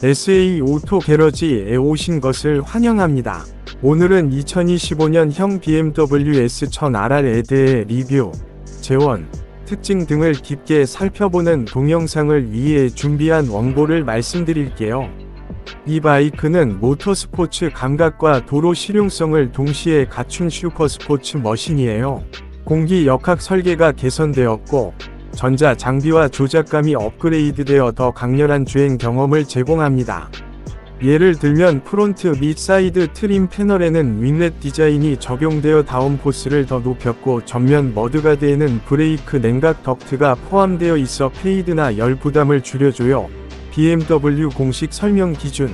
SA 오토 게러지에 오신 것을 환영합니다. 오늘은 2025년형 BMW S1000RR에 대해 리뷰, 재원, 특징 등을 깊게 살펴보는 동영상을 위해 준비한 원고를 말씀드릴게요. 이 바이크는 모터스포츠 감각과 도로 실용성을 동시에 갖춘 슈퍼스포츠 머신이에요. 공기 역학 설계가 개선되었고, 전자 장비와 조작감이 업그레이드되어 더 강렬한 주행 경험을 제공합니다. 예를 들면 프론트 및 사이드 트림 패널에는 윙렛 디자인이 적용되어 다운포스를 더 높였고 전면 머드가드에는 브레이크 냉각 덕트가 포함되어 있어 페이드나 열 부담을 줄여줘요. BMW 공식 설명 기준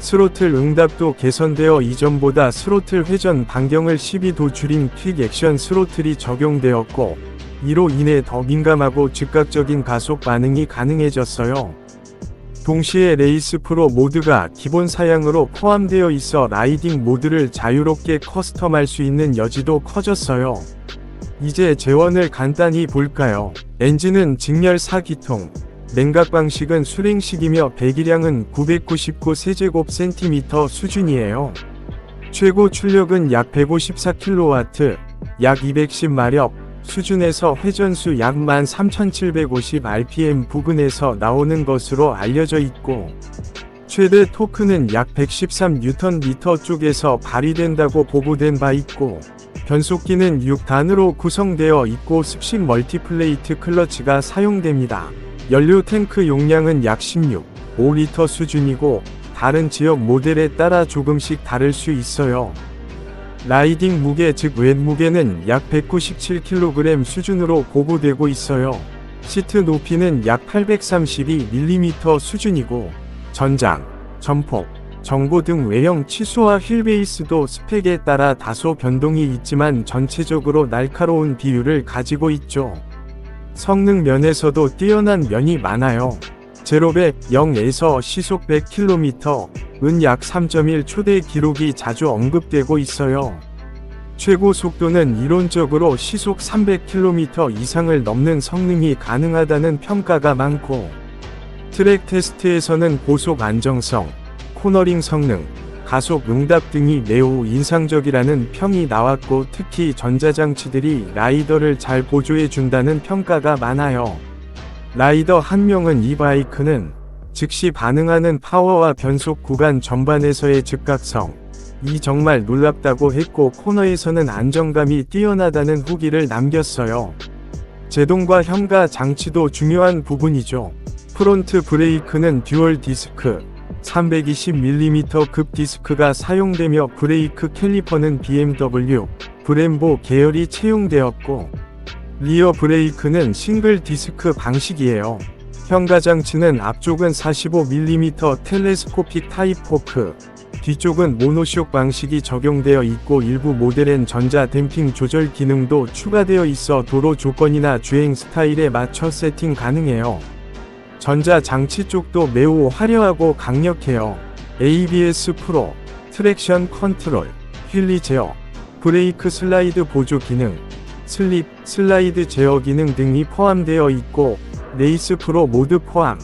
스로틀 응답도 개선되어 이전보다 스로틀 회전 반경을 12도 줄인 퀵 액션 스로틀이 적용되었고 이로 인해 더 민감하고 즉각적인 가속 반응이 가능해졌어요. 동시에 레이스 프로 모드가 기본 사양으로 포함되어 있어 라이딩 모드를 자유롭게 커스텀할 수 있는 여지도 커졌어요. 이제 재원을 간단히 볼까요? 엔진은 직렬 4기통, 냉각 방식은 수랭식이며 배기량은 999 세제곱센티미터 수준이에요. 최고 출력은 약 154kW, 약 210마력, 수준에서 회전수 약 13,750rpm 부근에서 나오는 것으로 알려져 있고, 최대 토크는 약 113Nm 쪽에서 발휘된다고 보고된 바 있고, 변속기는 6단으로 구성되어 있고 습식 멀티플레이트 클러치가 사용됩니다. 연료 탱크 용량은 약 16, 5리터 수준이고, 다른 지역 모델에 따라 조금씩 다를 수 있어요. 라이딩 무게 즉 웻무게는 약 197kg 수준으로 보고되고 있어요. 시트 높이는 약 832mm 수준이고 전장, 전폭, 정보 등 외형 치수와 휠베이스도 스펙에 따라 다소 변동이 있지만 전체적으로 날카로운 비율을 가지고 있죠. 성능 면에서도 뛰어난 면이 많아요. 제로백 0에서 시속 100km, 은약 3.1 초대 기록이 자주 언급되고 있어요. 최고 속도는 이론적으로 시속 300km 이상을 넘는 성능이 가능하다는 평가가 많고, 트랙 테스트에서는 고속 안정성, 코너링 성능, 가속 응답 등이 매우 인상적이라는 평이 나왔고 특히 전자장치들이 라이더를 잘 보조해 준다는 평가가 많아요. 라이더 한 명은 이 바이크는 즉시 반응하는 파워와 변속 구간 전반에서의 즉각성, 이 정말 놀랍다고 했고 코너에서는 안정감이 뛰어나다는 후기를 남겼어요. 제동과 현가 장치도 중요한 부분이죠. 프론트 브레이크는 듀얼 디스크, 320mm 급 디스크가 사용되며 브레이크 캘리퍼는 BMW, 브렘보 계열이 채용되었고, 리어 브레이크는 싱글 디스크 방식이에요. 현가 장치는 앞쪽은 45mm 텔레스코픽 타입 포크, 뒤쪽은 모노쇼크 방식이 적용되어 있고 일부 모델엔 전자 댐핑 조절 기능도 추가되어 있어 도로 조건이나 주행 스타일에 맞춰 세팅 가능해요. 전자 장치 쪽도 매우 화려하고 강력해요. ABS 프로, 트랙션 컨트롤, 휠리 제어, 브레이크 슬라이드 보조 기능, 슬립, 슬라이드 제어 기능 등이 포함되어 있고 레이스 프로 모드 포함.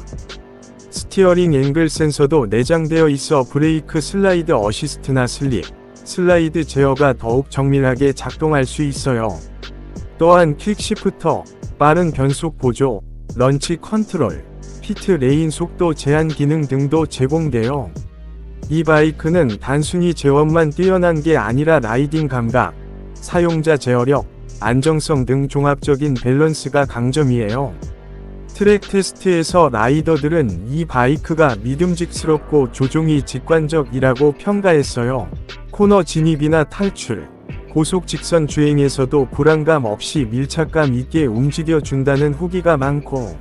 스티어링 앵글 센서도 내장되어 있어 브레이크 슬라이드 어시스트나 슬립, 슬라이드 제어가 더욱 정밀하게 작동할 수 있어요. 또한 퀵 시프터, 빠른 변속 보조, 런치 컨트롤, 피트 레인 속도 제한 기능 등도 제공돼요. 이 바이크는 단순히 제원만 뛰어난 게 아니라 라이딩 감각, 사용자 제어력, 안정성 등 종합적인 밸런스가 강점이에요. 트랙 테스트에서 라이더들은 이 바이크가 믿음직스럽고 조종이 직관적이라고 평가했어요. 코너 진입이나 탈출, 고속 직선 주행에서도 불안감 없이 밀착감 있게 움직여준다는 후기가 많고,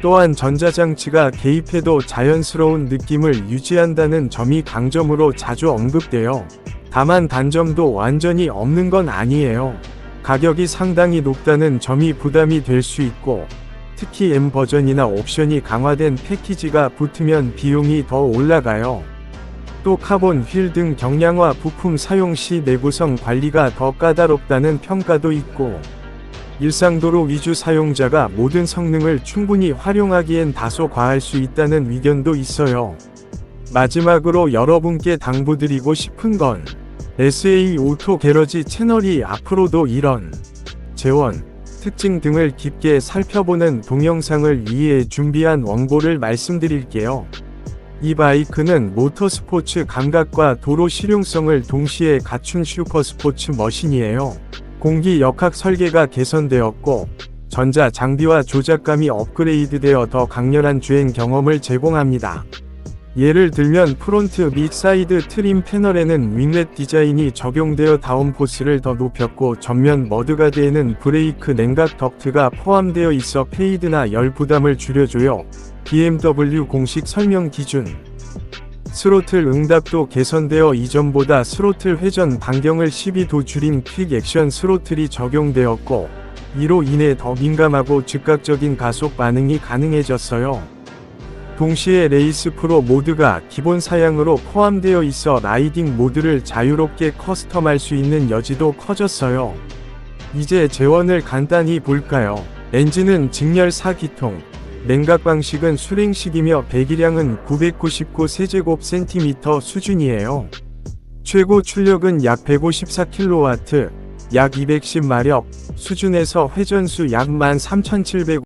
또한 전자장치가 개입해도 자연스러운 느낌을 유지한다는 점이 강점으로 자주 언급돼요. 다만 단점도 완전히 없는 건 아니에요. 가격이 상당히 높다는 점이 부담이 될 수 있고, 특히 M 버전이나 옵션이 강화된 패키지가 붙으면 비용이 더 올라가요. 또 카본 휠 등 경량화 부품 사용 시 내구성 관리가 더 까다롭다는 평가도 있고, 일상도로 위주 사용자가 모든 성능을 충분히 활용하기엔 다소 과할 수 있다는 의견도 있어요. 마지막으로 여러분께 당부드리고 싶은 건 SA 오토 게러지 채널이 앞으로도 이런 재원, 특징 등을 깊게 살펴보는 동영상을 위해 준비한 원고를 말씀드릴게요. 이 바이크는 모터스포츠 감각과 도로 실용성을 동시에 갖춘 슈퍼스포츠 머신이에요. 공기 역학 설계가 개선되었고, 전자 장비와 조작감이 업그레이드되어 더 강렬한 주행 경험을 제공합니다. 예를 들면 프론트 및 사이드 트림 패널에는 윙렛 디자인이 적용되어 다운포스를 더 높였고 전면 머드가드에는 브레이크 냉각 덕트가 포함되어 있어 페이드나 열 부담을 줄여줘요. BMW 공식 설명 기준 스로틀 응답도 개선되어 이전보다 스로틀 회전 반경을 12도 줄인 퀵 액션 스로틀이 적용되었고 이로 인해 더 민감하고 즉각적인 가속 반응이 가능해졌어요. 동시에 레이스 프로 모드가 기본 사양으로 포함되어 있어 라이딩 모드를 자유롭게 커스텀할 수 있는 여지도 커졌어요. 이제 재원을 간단히 볼까요? 엔진은 직렬 4기통, 냉각 방식은 수랭식이며 배기량은 999 세제곱센티미터 수준이에요. 최고 출력은 약 154kW, 약 210마력, 수준에서 회전수 약 13,700